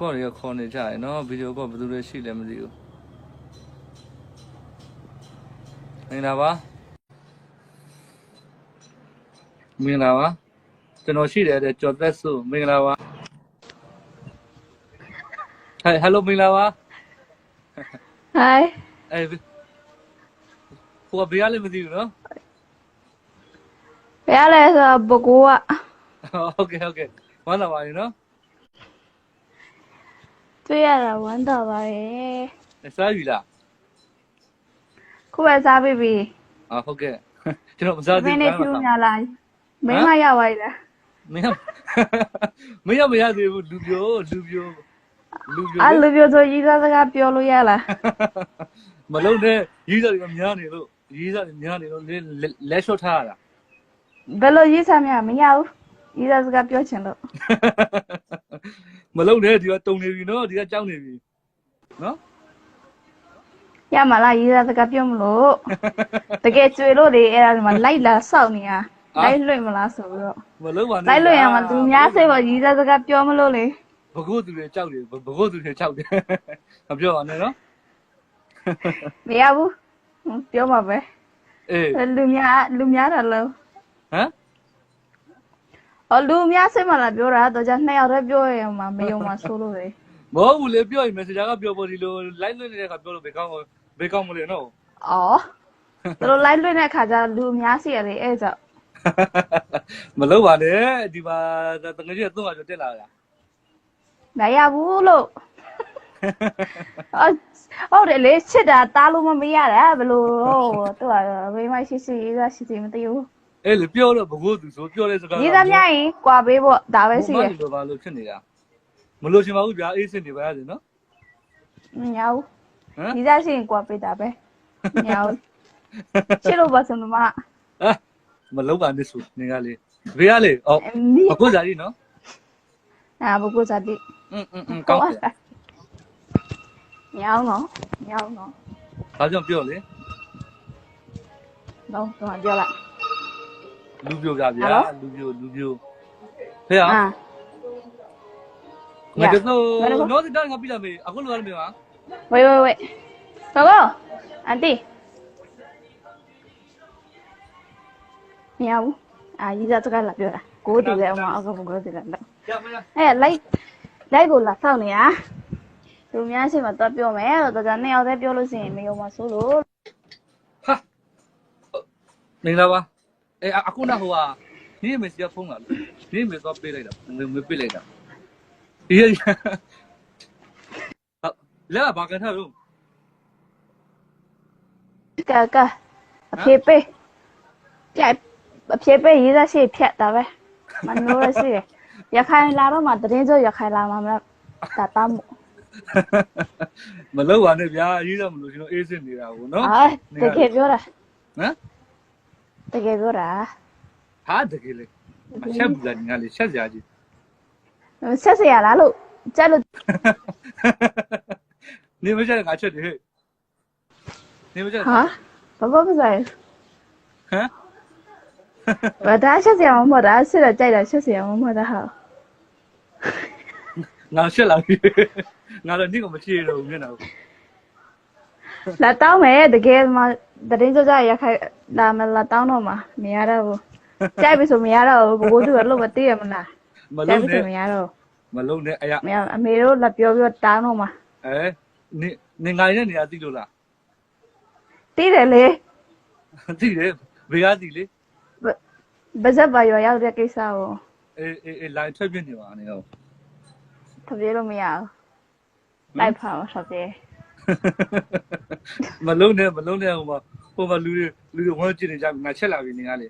ကော့တွေကခေါ်နေကြတယ်နော်ဗီဒီယိုကော့ဘယ်သူတွေရှိလဲမသိဘူးမင်္ဂလာပါမင်္ဂလာပါကျွန်တော်ရှိတယ်တဲ့ကျော်သက်စုမင်္ဂလာပါဟဲ့ဟယ်လိုမင်္ဂလာပါ Hi အဲဟိုကဘေးကလည်းမသိဘူးနော်ဘယ်ရလဲဆိုတော့ဘကိုကဟုတ်ကဲ့ဟုတ်ကဲ့ဝမ်းသာပါရင်နော် တွေ့ရတာဝမ်းသာပါတယ်စားပြီလားခုပဲစားပြီးပြီအာဟုတ်ကဲ့ကျွန်တော်မစားမသေးင်းဘူးနဲ့ဖြူညာလာမင်းမရပါလားမင်းမင်းရမရသေးဘူးလူပြိုလူပြိုလူပြိုအဲ့လိုပြောဆိုရေးသားစကားပြောလို့ရလားမလုံးနဲ့ရေးစားတွေကများနေလို့ရေးစားတွေများနေလို့လက်လက်လျှော့ထားရတာဘယ်လိုရေးစားမရမရဘူးရေးသားစကားပြောချင်လို့ မလုံးနဲ့ဒီကတုံနေပြီနော်ဒီကကြောက်နေပြီနော်ရမလားရေးသားစကားပြောမလို့တကယ်ကျွေလို့လေအဲ့ဒါဒီမှာလိုက်လာစောက်နေတာလိုက်လွင့်မလားဆိုပြီးတော့မလုံးပါနဲ့လိုက်လွင့်ရမှာသူများစိတ်ပေါ်ရေးသားစကားပြောမလို့လေဘကိုးသူတွေကြောက်တယ်ဘကိုးသူတွေကြောက်တယ်မပြောပါနဲ့နော်မရဘူးပြောမှာပဲအေးလူများလူများတယ်လို့ဟမ် အော်လူအများစိတ်မလာပြောတာတော့じゃနှစ်ယောက်တည်းပြောရမှာမယုံမှာဆိုလို့လေမဟုတ်ဘူးလေပြောရင် messenger ကပြောပေါ်ဒီလို line လွှင့်နေတဲ့ခါပြောလို့ဘေကောင်းဘေကောင်းမလို့နော်အော်သူတို့ live လွှင့်တဲ့ခါကျလူအများစီရလေအဲ့ကြောင့်မလုံးပါနဲ့ဒီမှာတငယ်ကြီးကသုံးပါကျော်တက်လာတာမရဘူးလို့အော်ဟုတ်တယ်လေချစ်တာတားလို့မမရတာဘယ်လိုတော့သူကဘယ်မှရှိရှိရေးသားရှိရှိမသိဘူး အဲ့လေပြောတော့ဘကိုးသူဆိုပြောတဲ့စကား ရေးသားများရင်ကွာပေးဖို့ဒါပဲရှိရ ဘလိုပါလို့ဖြစ်နေတာမလို့ချင်ပါဘူးဗျာအေးစင်နေပါရစေနော် မရဘူး ဟမ် ရေးသားရှိရင်ကွာပေးတာပဲမရဘူးချစ်လို့ပါစမမ အာမလုံးပါနဲ့ဆိုနေကလေဘေးကလေအော် မီ ဘကိုးစားကြီးနော် အာဘကုစားတိ อืมอืมอืมကောင်းတယ် မရအောင်နော်မရအောင်နော် ဘာကြောင့်ပြောလဲ တော့တော့ပြောလိုက် လူပြိုပြဗျာလူပြိုလူပြိုဖေဟာငါကတော့နော်ဒီတိုင်းငါပြလာမေးအခုလိုရမေးပါဝေးဝေးဝေးကိုကိုအန်တီမရဘူးအာရီစားစကားလာပြောတာကိုတူလဲအမအခုဘုကိုတူလဲတော့အဲ့ light light ကိုလာစောင့်နေတာလူများရှိမှတော့ပြောမယ်တော့တော်တော်နှစ်ယောက်တည်းပြောလို့ရှိရင်မယုံမဆိုးလို့ဟာမင်္ဂလာပါ အဲအခုနဟိုဟာဒီမေစီကဖုန်းလာလို့ဒီမေတော့ပေးလိုက်တာမပေးလိုက်တာဒီရဟာလဲဘာကန်ထားလို့ကကအဖေပေးကြိုက်အဖေပေးရေးသားရှိဖြတ်တာပဲမနိုးရရှိရခိုင်လာတော့မှတရင်ကျရခိုင်လာမှမလားတာတမ်းမို့မလောက်ပါနဲ့ဗျာရေးတော့မလို့ကျွန်တော်အေးစစ်နေတာကိုနော်အာတကယ်ပြောတာဟမ် တကယ်ပြောတာဟာတကယ်လေအချက်ဘူးလားငါလေချက်စရာကြီးဆက်စရာလားလို့ကြက်လို့နေမကြက်ငါချက်တယ်ဟဲ့နေမကြက်ဟာဘာဘာပဆိုင်ဟမ်ဘာဒါချက်စရာမဟုတ်တာဆက်တော့ကြိုက်တာချက်စရာမဟုတ်တာဟာငါချက်လာပြီငါတော့နေ့ကမချေတော့ဘူးမျက်နှာကိုလာတောင်းမယ်တကယ်မှ တရင်ကြကြရခိုင်လာမလာတောင်းတော့မှာမရတော့ဘူးကြိုက်ပြီဆိုမရတော့ဘူးဘကိုးသူကလို့မသိရမလားမကြိုက်လုံးပြီနဲ့ဆိုမရတော့မလုံးနဲ့အရာမရအမေတို့လက်ပြောပြောတောင်းတော့မှာအဲနေနေငါရဲ့နေရာသိလို့လားတီးတယ်လေသိတယ်ဘေးကသိလေဗဇက်ပါရောရောက်တဲ့ကိစ္စကိုအေးအေးအေး line ထွက်ပြနေပါနဲ့ဟုတ်ထပြေလို့မရဘူးလိုက်ဖာမထပြေ မလုံးနဲ့မလုံးနဲ့ဟိုမှာဟိုမှာလူတွေလူတွေဝမ်းကြည့်နေကြပြီငါချက်လာပြီနေကလေ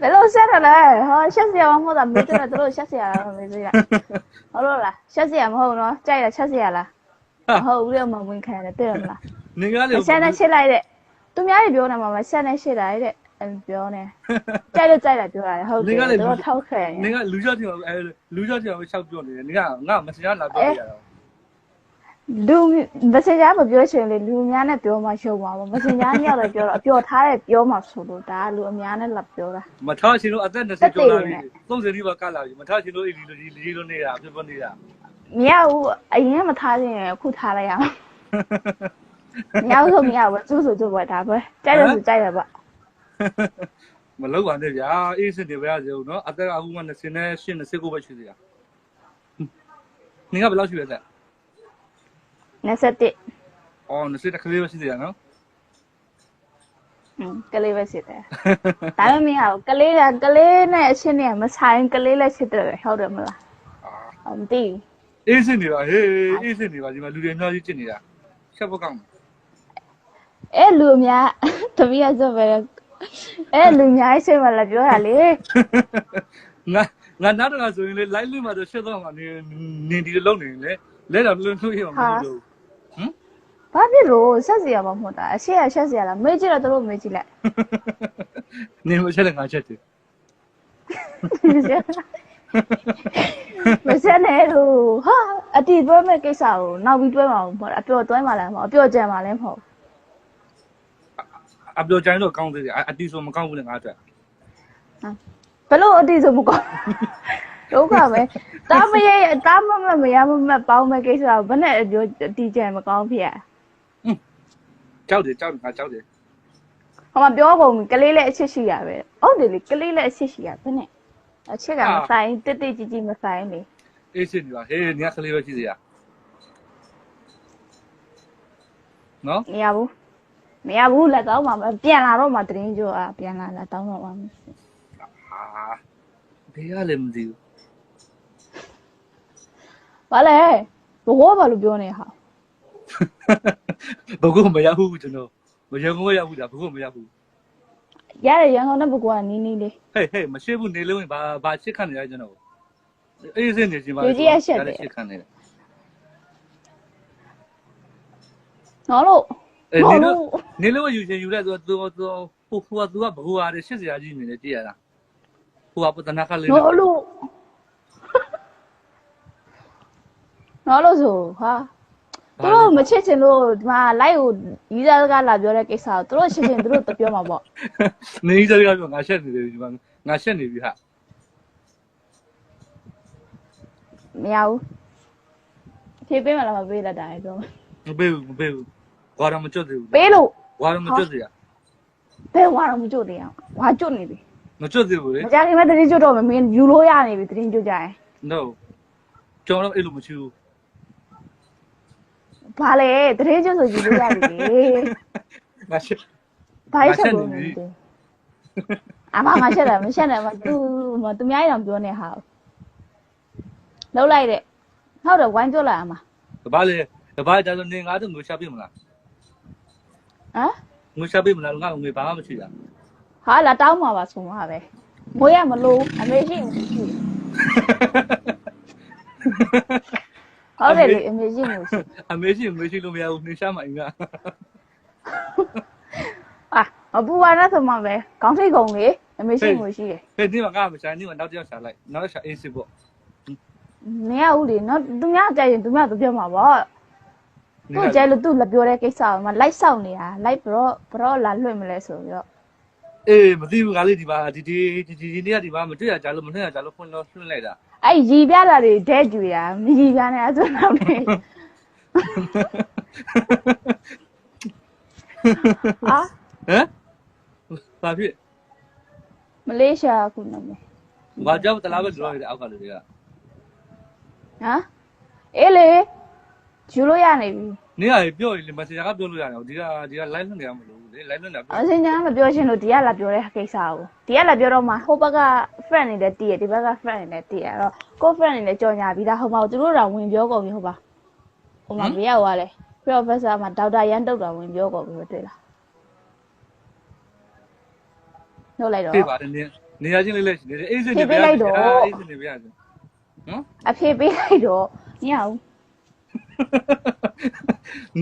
ဘယ်လိုဆက်ရလဲဟောချက်စရာမဟုတ်တာမင်းတို့ကတို့ချက်စရာလားမင်းတို့ကဟုတ်လို့လားချက်စရာမဟုတ်နော်ကြိုက်တာချက်စရာလားမဟုတ်ဘူးလေမဝင်ခံရတယ်တွေ့ရမလားနေကလေဆက်နဲ့ချက်လိုက်တဲ့သူများတွေပြောနေမှာမဆက်နဲ့ချက်လိုက်တဲ့ပြောနေကြိုက်လို့ကြိုက်တာပြောရတယ်ဟုတ်တယ်တို့ထောက်ခံနေကလူကြောက်တယ်အဲလူကြောက်တယ်ပဲချက်ပြောနေတယ်နေကငါမစရာလာပြောရတာ လူမစင်ကြားမပြောချင်လေလူအများနဲ့ပြောမှရှုံပါဘောမစင်ကြားမြောက်လည်းပြောတော့အပျော်ထားတဲ့ပြောမှဆိုလို့ဒါကလူအများနဲ့လာပြောတာမထားရှင်တို့အသက်20ကျော်လာပြီ30နီးပါးကလာပြီမထားရှင်တို့အေးဒီလိုဒီဒီလိုနေတာဖြစ်ဖြစ်နေတာမရဘူးအရင်ကမထားခြင်းရင်အခုထားလိုက်ရအောင်မရဘူးဆိုမရဘူးသူ့ဆိုသူ့ပဲဒါပဲကြိုက်တယ်ဆိုကြိုက်တယ်ပေါ့မလောက်ပါနဲ့ဗျာအေးစင်တွေပဲရစေဦးနော်အသက်ကအခုမှ20နဲ့8 29ပဲရှိသေးတာနင်ကဘယ်လောက်ရှိလဲတဲ့ 21အော်20တခလေးပဲရှိသေးတာနော်อืมကလေးပဲဖြစ်တယ်ဒါပေမဲ့မရဘူးကလေးကကလေးနဲ့အချင်းနဲ့မဆိုင်ကလေးလည်းဖြစ်တယ်ဟုတ်တယ်မလားမသိဘူးအေးစင်တွေပါဟေးအေးစင်တွေပါဒီမှာလူတွေအများကြီးကျင့်နေတာချက်ဖို့ကောင်းအဲ့လူအများတမီးရဆိုပဲအဲ့လူအများရှိမှလာပြောတာလေငါငါနောက်တော့ဆိုရင်လေ live လွှင့်မှာတော့ရှက်တော့မှာနေနေဒီလိုလုပ်နေရင်လေလဲတော့လွှင့်လွှင့်ရမှာမဟုတ်ဘူးဟမ် ဘာဖြစ်လို့ဆက်စီရမှာမဟုတ်တာအရှိရဆက်စီရလားမေ့ကြည့်တော့တို့မေ့ကြည့်လိုက်နေမချက်လည်းငါချက်တယ်မစက်နဲ့လို့ဟာအတီတွဲမဲ့ကိစ္စကိုနောက်ပြီးတွဲမှာမဟုတ်အပျော်တွဲမှာလည်းမဟုတ်အပျော်ကြံမှာလည်းမဟုတ်အပြောချိုင်းတော့ကောင်းသေးတယ်အတီဆိုမကောင်းဘူးလေငါအတွက်ဘလို့အတီဆိုမကောဒုက္ခပဲတာမရတာမမမရမမပေါင်းမဲ့ကိစ္စကိုဘယ်နဲ့အပြောအတီကြံမကောင်းဖြစ်ရ ကြောက်တယ်ကြောက်တယ်ငါကြောက်တယ်ဟိုမှာပြောကုန်ကလေးလည်းအချစ်ရှိရပဲဟုတ်တယ်လေကလေးလည်းအချစ်ရှိရဘယ်နဲ့အချစ်ကမဆိုင်တိတ်တိတ်ကြီးကြီးမဆိုင်လေအေးစင်တွေပါဟေးနေကလေးပဲရှိသေးရနော်မရဘူးမရဘူးလက်တော့မှပြန်လာတော့မှတရင်ကြောอ่ะပြန်လာလာတောင်းတော့မှအာဘေးကလည်းမသိဘူးဘာလဲဘောဘာလို့ပြောနေဟာ ဘကုမရဘူးကျွန်တော်မရဘူးမရဘူးဒါဘကုမရဘူးရတယ်ရန်ကုန်နဲ့ဘကွာနီးနီးလေးဟေးဟေးမရှိဘူးနေလုံးဘာဘာချစ်ခံနေရကျွန်တော်အေးစင်နေချင်းပါချစ်ခံနေတယ်နော်လို့အေးနေလုံးနေလုံးယူချင်းယူလိုက်တော့သူသူဟိုဟိုကသူကဘကုအားရှစ်စရာကြီးနေတယ်ကြည့်ရတာဟိုကပတနာခလေးနော်လို့နော်လို့ဆိုဟာ သူတို့မချစ်ချင်လို့ဒီမှာလိုက်ကိုရီးစားစကားလာပြောတဲ့ကိစ္စကိုသူတို့ချစ်ချင်သူတို့တပြောမှာပေါ့နေစရာကငါရှက်နေတယ်ဒီမှာငါရှက်နေပြီဟာမရဘူးဖြေပေးမလားမပေးလက်တာလေပြောမှာမပေးဘူးမပေးဘူးဘာတော့မကြွသေးဘူးပေးလို့ဘာတော့မကြွသေးရဘယ်ဝါတော့မကြွသေးအောင်ဝါကြွနေပြီမကြွသေးဘူးလေမကြခင်မဲ့တရင်ကြွတော့မမင်းယူလို့ရနေပြီတရင်ကြွကြရင် no ကျွန်တော်အဲ့လိုမရှိဘူး ဘာလဲတရင်ကြွဆိုယူလို့ရပြီလေငါရှက်ဘာချက်လို့မသိဘူးအမငါချက်တယ်မချက်နဲ့မသူမသူများရောင်ပြောနေဟာလောက်လိုက်တဲ့ဟုတ်တယ်ဝိုင်းကြွလိုက်အမဘာလဲဘာကြတော့နေငါတို့ငွေချပြမလားဟမ်ငွေချပြမလားငါငွေဘာမှမရှိတာဟာလာတောင်းမှာပါဆိုမှာပဲငွေရမလို့အမေရှိမရှိ ဟုတ်တယ်လေအမေရှိမရှိအမေရှိငွေရှိလို့မရဘူးနေရှာမှအင်္ဂါအာအပူပါနဲ့ဆိုမှပဲခေါင်းထိတ်ကုန်လေအမေရှိမရှိတယ်ဟဲ့ဒီမှာငါမရှာနေမှာနောက်တစ်ယောက်ရှာလိုက်နောက်တစ်ရှာအေးစစ်ပေါ့မရဘူးလေနော်သူများကြိုက်ရင်သူများသူပြောမှာပေါ့သူ့ကြိုက်လို့သူ့လက်ပြောတဲ့ကိစ္စကိုမှလိုက်ဆောက်နေတာလိုက်ဘရောဘရောလာလွှင့်မလဲဆိုပြီးတော့အေးမသိဘူးငါလေးဒီပါဒီဒီဒီဒီနေ့ကဒီပါမတွေ့ရကြလို့မတွေ့ရကြလို့ဖွင့်လို့ဖွင့်လိုက်တာ အဲ့ရီပြတာတွေဒဲကြွေတာမရီပြနဲ့အစွမ်းတော့နေအာဟမ်ဘာဖြစ်မလေးရှားခုနမဘာကြောင့်တလားပဲကြော်ရတဲ့အောက်ကလူတွေကဟမ်အေးလေယူလို့ရနေပြီနေရပြောရင်မက်ဆေ့ချ်ကပြောလို့ရတယ်ဒီကဒီက live လွှင့်နေရမလို့ လေ live လွှင့်တာပြောအစင်ကမပြောချင်လို့ဒီကလာပြောတဲ့ကိစ္စကိုဒီကလာပြောတော့မှဟိုဘက်က friend နေလည်းတည်ရဒီဘက်က friend နေလည်းတည်ရအဲ့တော့ကို friend နေလည်းကြော်ညာပြီးသားဟိုမှာသူတို့တော့ဝင်ပြောကုန်ပြီဟုတ်ပါဟိုမှာဘေးရောက်သွားလဲ professor မှာဒေါက်တာရန်တုတ်တာဝင်ပြောကုန်ပြီတွေ့လားနှုတ်လိုက်တော့ပြေးပါတယ်နေနေရချင်းလေးလေးရှိနေတယ်အေးစင်နေပြရအေးစင်နေပြရနော်အဖေပေးလိုက်တော့ညအောင်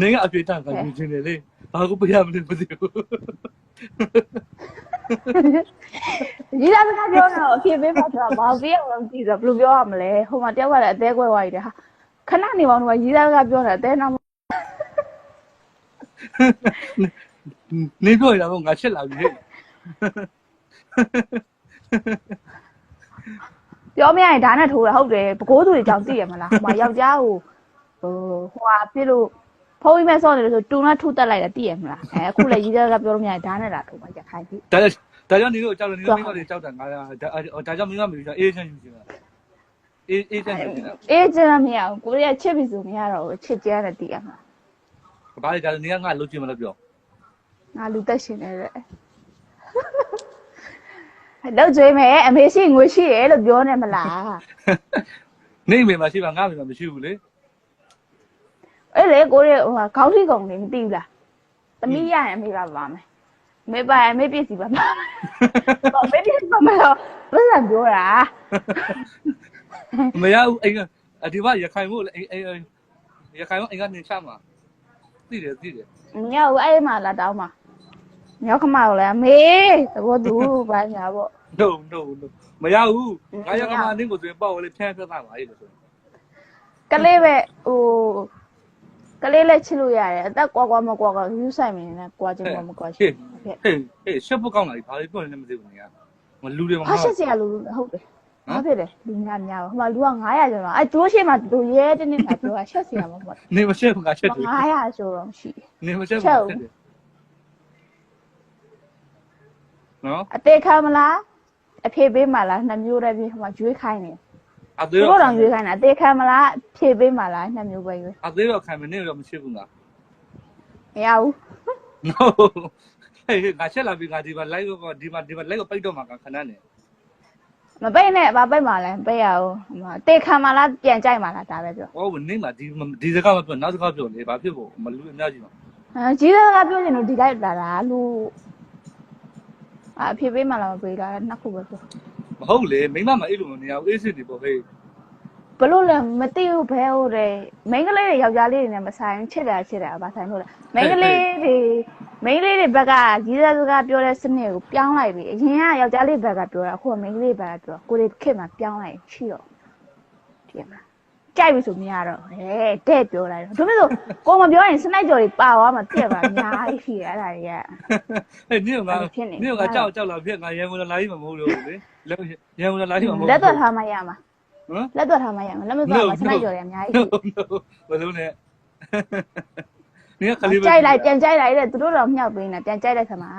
နေကအပြေတန်ကယူချင်းနေလေ ဘာကိုပြရမလဲမသိဘူးဒီသားစကားပြောတော့အဖေပေးမှဆိုတာဘာပေးအောင်လဲမသိဘူးဘယ်လိုပြောရမလဲဟိုမှာတယောက်ကလည်းအသေးကွဲသွားပြီတဲ့ဟာခဏနေပါဦးတော့ရီးသားကပြောတာတဲနာနေပြောရတာပေါ့ငါချက်လာပြီဟဲ့ပြောမရရင်ဒါနဲ့ထိုးတာဟုတ်တယ်ပကိုးသူတွေကြောင့်သိရမလားဟိုမှာယောက်ျားကိုဟိုဟိုဟာပြစ်လို့ ဖုန်းကြီးမဲ့ဆော့နေလို့ဆိုတူနဲ့ထုတက်လိုက်တာသိရမလားအဲအခုလည်းရီးသားကပြောလို့မရရင်ဒါနဲ့လာထိုးပါရခိုင်ပြီဒါကြောင့်ဒါကြောင့်နေတော့ကြောက်တယ်နေတော့မိမတွေကြောက်တာငါဒါဒါကြောင့်မိမမျိုးအေးချမ်းယူနေတာအေးအေးချမ်းယူနေတာအေးကျန်မရဘူးကိုရီးယားချစ်ပြီဆိုမရတော့ဘူးချစ်ကြတယ်သိရမလားဘာလဲဒါနေကငါလုံးချင်မလို့ပြောငါလူသက်ရှင်နေတဲ့လောက်ကျွေးမယ်အမေရှိငွေရှိရလို့ပြောနေမလားနေမိမရှိပါငါမိမရှိဘူးလေ အဲ့လေကိုရီးဟိုဟာခေါင်းထိကုံနေမသိဘူးလားသမီးရရင်အမေပါပါမယ်အမေပါရင်အမေပြည့်စီပါမှာတော့အမေပြည့်စီပါမှာတော့ဘယ်လိုပြောတာမရဘူးအိမ်ကအဒီဘရခိုင်မို့အိမ်အိမ်ရခိုင်မို့အိမ်ကနေချမှာသိတယ်သိတယ်မရဘူးအဲ့မှာလာတောင်းမှာမြောက်ခမကိုလည်းအမေသဘောတူပါညာပေါ့ no no no မရဘူးငါရကမနင်းကိုဆိုရင်ပေါ့လေဖျန်းဖျက်သားပါလေဆိုကလေးပဲဟို ကလေးလည်းချစ်လို့ရတယ်အသက်ကွာကွာမကွာကွာယူဆိုင်မင်းနဲ့ကွာချင်းကွာမကွာချင်းဟုတ်ဟေးဟေးရှက်ဖို့ကောင်းလာပြီဘာလို့ပြောနေလဲမသိဘူးနေကမလူတွေမဟာရှက်စရာလို့ဟုတ်တယ်ဘာဖြစ်လဲလူများများပါဟိုမှာလူက900ကျော်တော့အဲကျိုးရှိမှသူရဲတင်းတင်းကပြောတာရှက်စရာမဟုတ်နေမရှက်ဘူးငါရှက်တယ်900ကျော်တော့ရှိတယ်နေမရှက်ဘူးနော်အသေးခံမလားအဖေပေးမလားနှစ်မျိုးတည်းပြီးဟိုမှာကျွေးခိုင်းနေ အသူသေးတို့တောင်ကျွေးခိုင်းတာအသေးခံမလားဖြေပေးမလားနှစ်မျိုးပဲရွေးအသေးတော့ခံမနေတော့မရှက်ဘူးငါမရဘူး no ဟေးငါရှက်လာပြီငါဒီမှာ live ကိုဒီမှာဒီမှာ live ကိုပိတ်တော့မှာခဏနေမပိတ်နဲ့ဘာပိတ်မှလဲပိတ်ရအောင်ဟိုမှာအသေးခံမလားပြန်ကြိုက်မလားဒါပဲပြောဟောနေမှာဒီဒီစကားမပြောနောက်စကားပြောလေဘာဖြစ်ဖို့မလူအများကြီးပါအဲကြီးသားကပြောချင်လို့ဒီလိုက်လာတာလို့အဖေပေးမလားမပေးလားနှစ်ခုပဲပြော မဟုတ်လေမိမမအဲ့လိုမနေရဘူးအေးစစ်နေပေါ့ဟေးဘလို့လဲမသိဘူးဘဲဟုတ်တယ်မိန်းကလေးတွေယောက်ျားလေးတွေနဲ့မဆိုင်ချစ်တာချစ်တာဘာဆိုင်လို့လဲမိန်းကလေးတွေမိန်းကလေးတွေဘက်ကကြီးသားစကားပြောတဲ့စနစ်ကိုပြောင်းလိုက်ပြီအရင်ကယောက်ျားလေးဘက်ကပြောတာအခုကမိန်းကလေးဘက်ကပြောကိုလေးခေတ်မှာပြောင်းလိုက်ရှိတော့ဒီမှာကြိုက်ပြီဆိုမရတော့ဟဲ့တဲ့ပြောလိုက်တော့ဒါပေမဲ့ဆိုကိုမပြောရင်စနိုက်ကြော်တွေပါသွားမှပြက်ပါအများကြီးရှိတယ်အဲ့ဒါတွေကဟဲ့နင့်ကငါနင့်ကကြောက်ကြောက်လာဖြစ်ငါရန်ကုန်လာကြီးမှာမဟုတ်လို့ လေရန်ကုန်လာကြီးမှာမဟုတ်လက်သွက်ထားမှရမှာဟမ်လက်သွက်ထားမှရမှာလက်မသွက်မှာစနိုက်ကြော်တွေအများကြီးရှိဘယ်လိုလဲနင်ကခလေးပဲကြိုက်လိုက်ပြန်ကြိုက်လိုက်တဲ့သူတို့တော့မြောက်ပေးနေပြန်ကြိုက်လိုက်ဆမှာ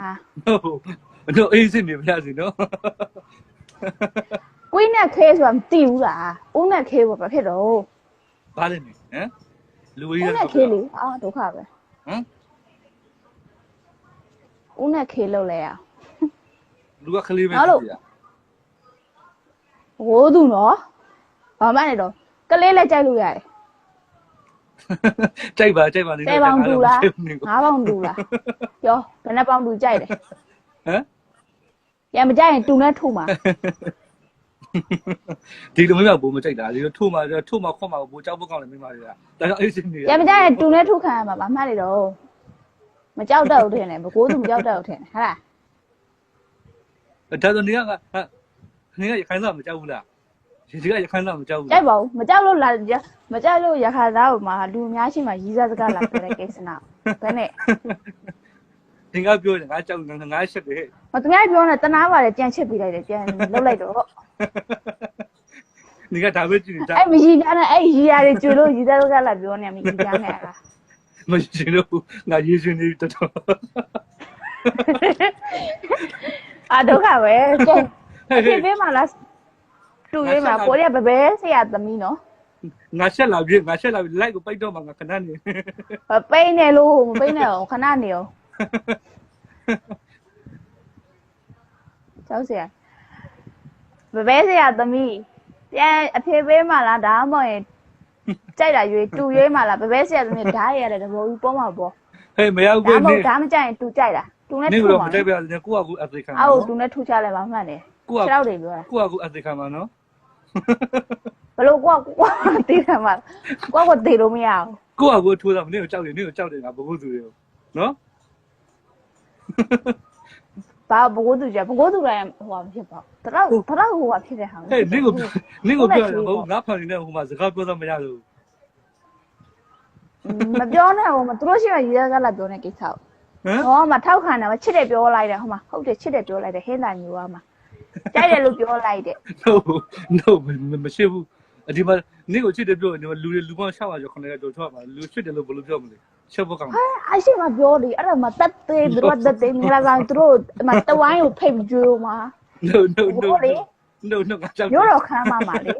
ဟုတ်တော့အေးစစ်နေပြရစီနော်ကွေးနဲ့ခဲဆိုတာမသိဘူးလားဦးနဲ့ခဲပေါ့ဘာဖြစ်တော့ဘာလဲနေဟမ်လူကြီးဦးနဲ့ခဲလေအာဒုက္ခပဲဟမ်ဦးနဲ့ခဲလောက်လဲရလူကခလေးပဲဟိုး သူနော်ဘာမှနဲ့တော့ကလေးလည်းကြိုက်လို့ရတယ်ကြိုက်ပါကြိုက်ပါနေ10ပေါင်တူလား9ပေါင်တူလားပြောဘယ်နှပေါင်တူကြိုက်တယ်ဟမ်ပြန်မကြိုက်ရင်တူနဲ့ထုမှာဒီလိုမျိုးကဘိုးမကြိုက်တာဒီလိုထို့မှာထို့မှာခွတ်မှာဘိုးကြောက်ဖို့ကောင်းတယ်မိမတွေကဒါကြောင့်အေးစစ်နေပြန်မကြိုက်ရင်တူနဲ့ထုခံရမှာဘာမှနေတော့မကြောက်တော့ဘူးထင်တယ်ဘကိုးသူမကြောက်တော့ဘူးထင်တယ်ဟာလားဒါဆိုနေက ဟာနေကရခိုင်စားမကြောက်ဘူးလားဒီကရခိုင်စားမကြောက်ဘူးကြိုက်ပါဘူးမကြောက်လို့လာမကြောက်လို့ရခါသားကိုမှလူအများရှိမှရီးစားစကားလာပြောတဲ့ကိစ္စနာဘယ်နဲ့ဒီကပြောတယ်ငါကြောက်ငါရှက်တယ်မသူများပြောနေတနာပါတယ်ပြန်ချစ်ပြီးလိုက်တယ်ပြန်လှုပ်လိုက်တော့နေကဒါပဲကြည့်နေတာအဲ့မရီပြားနဲ့အဲ့ရီရတွေကျွလို့ရီသားစကားလာပြောနေမရီပြားနဲ့လားမရှိလို့ငါရေးရှင်နေတော်တော်အာဒုက္ခပဲကဲ အဖြစ်ပေးမှလားတူရေးမှာကိုရီးယားဘဘဲဆရာသမီးနော်ငါရှက်လာပြီငါရှက်လာပြီ like ကိုပိတ်တော့မှငါခဏနေပိန်းနေလို့မပိန်းနဲ့ခဏနေအောင်ကျောင်းဆရာဘဘဲဆရာသမီးပြန်အဖြစ်ပေးမှလားဒါမှမဟုတ်ရင်ကြိုက်တာရွေးတူရွေးမှလားဘဘဲဆရာသမီးဓာတ်ရတယ်တဘောကြီးပေါ်မှာပေါ့ဟဲ့မရဒါဘူးမှမနေဟုတ်ဒါမကြိုက်ရင်တူကြိုက်တာတူနဲ့နေထူတော့မမှာတိုက်ပြရတယ်ကိုကကိုအသိခံအောက်တူနဲ့ထူချလိုက်ပါမှန်တယ် ကိုကခြေထောက်တွေပြောတာကိုကကိုအသိခံမှာနော်ဘလို့ကွာကွာတေးတယ်မှာကွာကွာတေးလို့မရအောင်ကိုကကိုထိုးတာမင်းကိုကြောက်တယ်နင်းကိုကြောက်တယ်ငါဘုဟုသူတွေနော်ဘာဘကိုးသူကြဘကိုးသူတိုင်းဟိုဟာမဖြစ်ပါဘူးတတော့တတော့ဟိုဟာဖြစ်တဲ့ဟာဟဲ့နင်းကိုနင်းကိုပြောတယ်ဘုငါဖန်နေတဲ့ဟိုမှာစကားပြောတော့မရလို့မပြောနဲ့ဟိုမသူတို့ရှိမှရေးရကလာပြောနေကိစ္စကိုဟမ်ဟောမထောက်ခံတယ်မချစ်တယ်ပြောလိုက်တယ်ဟိုမှာဟုတ်တယ်ချစ်တယ်ပြောလိုက်တယ်ဟင်းသာညူရမှာ ကြိုက်တယ်လို့ပြောလိုက်တယ် no no မရှိဘူးအဒီမှာနေကိုချစ်တယ်ပြောရင်ဒီမှာလူတွေလူပေါင်း600ကျော်900ကျော်ထွက်ပါလူချစ်တယ်လို့ဘယ်လိုပြောမလဲချက်ဖို့ကောင်းဟာအရှိမပြောလေအဲ့ဒါမတက်သေးသူတို့တက်သေးငါကသူတို့မတဝိုင်းကိုဖိတ်ကြွေးမှာ no no no ဟုတ်လေ no no ငါကြောက်မျိုးတော့ခမ်းမှာပါလေ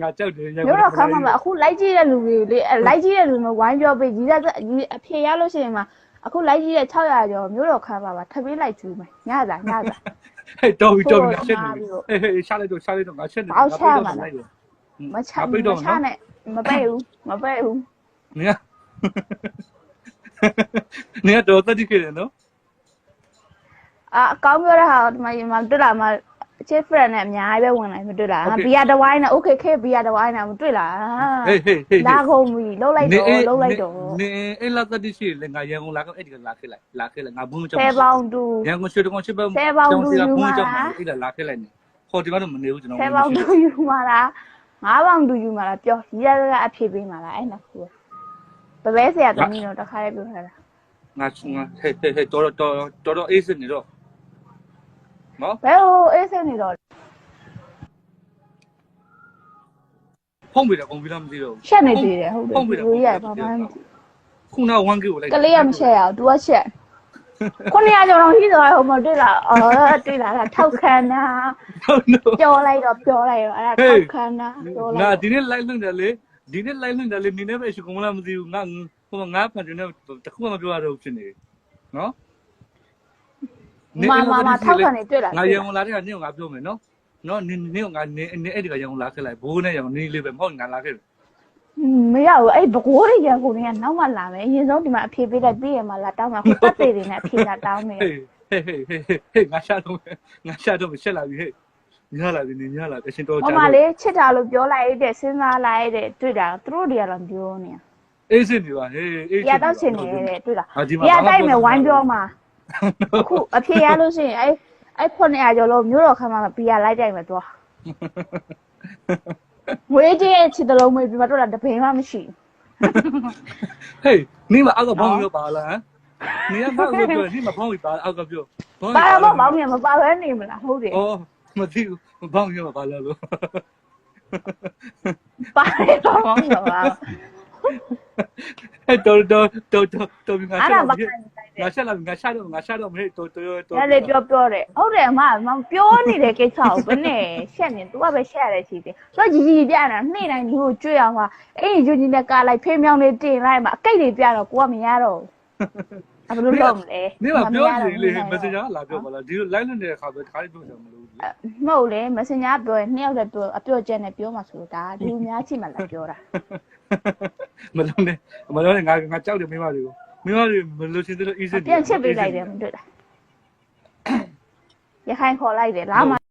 ငါကြောက်တယ်မျိုးတော့ခမ်းမှာပါအခုလိုက်ကြည့်တဲ့လူတွေလေလိုက်ကြည့်တဲ့လူမျိုးဝိုင်းပြောပေးကြီးစားအဖြေရလို့ရှိရင်မှ အခုလိုက်ကြည့်တဲ့600ကျော်မျိုးတော့ခမ်းပါပါထပ်ပေးလိုက်ကြွေးမယ်ညစာညစာဟဲ့တော်ပြီတော်ပြီငါချက်နေပြီဟဲ့ဟဲ့ရှာလိုက်တော့ရှာလိုက်တော့ငါချက်နေအောက်ချမှာလားမချပိတ်တော့မနော်ချနဲ့မပဲ့ဘူးမပဲ့ဘူးနေနေတော့တက်တိခဲ့တယ်နော်အာအကောင်းပြောတဲ့ဟာဒီမှာမတွေ့လာမှာ ချစ် friend နဲ့အများကြီးပဲဝင်လာမတွေ့လားဘီယာတဝိုင်းနဲ့ okay ခေဘီယာတဝိုင်းနဲ့မတွေ့လားဟေးဟေးဟေးလာကုန်ပြီလှုပ်လိုက်တော့လှုပ်လိုက်တော့နေအဲ့လာတက်တိရှိလေငါရန်ကုန်လာကအဲ့ဒီကလာခဲ့လိုက်လာခဲ့လိုက်ငါဘုံမကြောက်ဆယ်ပေါင်တူရန်ကုန်ရွှေတကောင်ချစ်ပဲဆယ်ပေါင်တူယူမှာကြောက်လားအဲ့ဒါလာခဲ့လိုက်နေခေါ်ဒီမှာတော့မနေဘူးကျွန်တော်ဆယ်ပေါင်တူယူမှာလားငါးပေါင်တူယူမှာလားပြောရီရကအဖြစ်ပေးမှာလားအဲ့နှစ်ခုပဲဘဲဆရာသမီးတော့တခါလေးပြောထားတာငါငါဟဲ့ဟဲ့ဟဲ့တော်တော်တော်တော်အေးစနေတော့ နော်ဘဲဟိုအေးစင်းနေတော့ဖုံးပြီတော့ကုန်ပြီလားမသိတော့ရှက်နေသေးတယ်ဟုတ်တယ်လူကြီးရပါမှန်းခုန 1K ကိုလိုက်ကလေးကမရှက်ရအောင် तू ကရှက်ခုနကကျော်တော့ရှိသွားဟိုမတွေ့လားအော်တွေ့လားထောက်ခံတာဟုတ်နော်ပြောလိုက်တော့ပြောလိုက်တော့အဲ့ဒါထောက်ခံတာပြောလိုငါက်ဒီနေ့ live လုပ်တယ်လေဒီနေ့ live လုပ်တယ်လေနင်းနေပဲရှိကုန်မလားမသိဘူးငါဟိုငါဖန်တယ်နဲ့တခုမှမပြောရတော့ဖြစ်နေနော် မာမာမာထောက်ခံနေတွေ့လားငါရန်ကုန်လာတဲ့ကနင်းကိုငါပြောမယ်နော်နော်နင်းနင်းကိုငါနင်းနင်းအဲ့ဒီကရန်ကုန်လာခဲ့လိုက်ဘိုးနဲ့ရန်ကုန်နင်းလေးပဲမဟုတ်ငါလာခဲ့တယ်မရဘူးအဲ့ဘကိုးတွေရကုန်တွေကနောက်မှလာမယ်အရင်ဆုံးဒီမှာအဖြေပေးလိုက်ပြီးရမှာလာတောင်းမှာခုပတ်သေးတွေနဲ့အဖြေလာတောင်းနေဟေးဟေးဟေးဟေးဟေးငါရှာတော့ငါရှာတော့ချက်လာပြီဟေးညလာပြီနင်းညလာအရှင်တော်ဟိုကြာမှာလေချစ်တာလို့ပြောလိုက်တဲ့စဉ်းစားလိုက်တဲ့တွေ့တာသူတို့တွေကတော့ပြောနေအေးစင်နေပါဟေးအေးရတော့ချင်နေတဲ့တွေ့လားဟာဒီမှာရတိုက်မယ်ဝိုင်းပြောမှာ အခုအဖြေရလို့ရှိရင်အဲ့အဲ့900ကျော်လို့မျိုးတော်ခမ်းမှာဘီယာလိုက်တိုက်မယ်တော့ဝေးတဲ့ချစ်တလုံးမေးပြီးမှတို့တာတပင်မှမရှိဟေးနင်းမအောက်ကဘောင်းပြောပါလားဟမ်နင်းကဘောင်းပြောနင်းမဘောင်းပြီးပါအောက်ကပြောဘောင်းပါတော့ဘောင်းမြန်မပါဘဲနေမလားဟုတ်တယ်အော်မသိဘူးဘောင်းပြောပါလားလို့ပါတယ်တော့ဘောင်းတော့ပါဟဲ့ တော်တော်တော်တော်တော်ငါအဲ့ရှာဒါဘာတော့ခံတိုက်တယ်ငါရှာလာငါရှာတော့ငါရှာတော့မဟဲ့တော်တော်တော်အဲ့လေပြောပြောတယ်ဟုတ်တယ်အမမပြောနေတဲ့ကိစ္စကိုဘယ်နဲ့ရှက်နေ तू ကပဲရှက်ရတဲ့ရှိတယ်ဆိုတော့ကြီးကြီးပြတာနှိမ့်တိုင်းလူကိုကြွေအောင်ကအဲ့ဒီယူကြီးနဲ့ကားလိုက်ဖေးမြောင်းလေးတင်လိုက်မှာအကိတ်တွေပြတော့ကိုကမရတော့ဘူးအဲ့ဘယ်လိုလုပ်မလဲနင်းကပြောစီလေ messenger လာပြောပါလားဒီလို live လွတ်နေတဲ့အခါပဲခါလေးပြောကြမလို့မဟုတ်လေ messenger ပြောရင်နှစ်ယောက်တည်းပြောအပြော့ချက်နဲ့ပြောမှာဆိုတော့ဒါလူများချိမှလာပြောတာ မလုံးနဲ့မလုံးနဲ့ငါငါကြောက်တယ်မိမတွေကိုမိမတွေမလို့ချင်းတဲ့ easy ပြန်ချစ်ပေးလိုက်တယ်မတွေ့လားရခိုင်ခေါ်လိုက်တယ်လာမ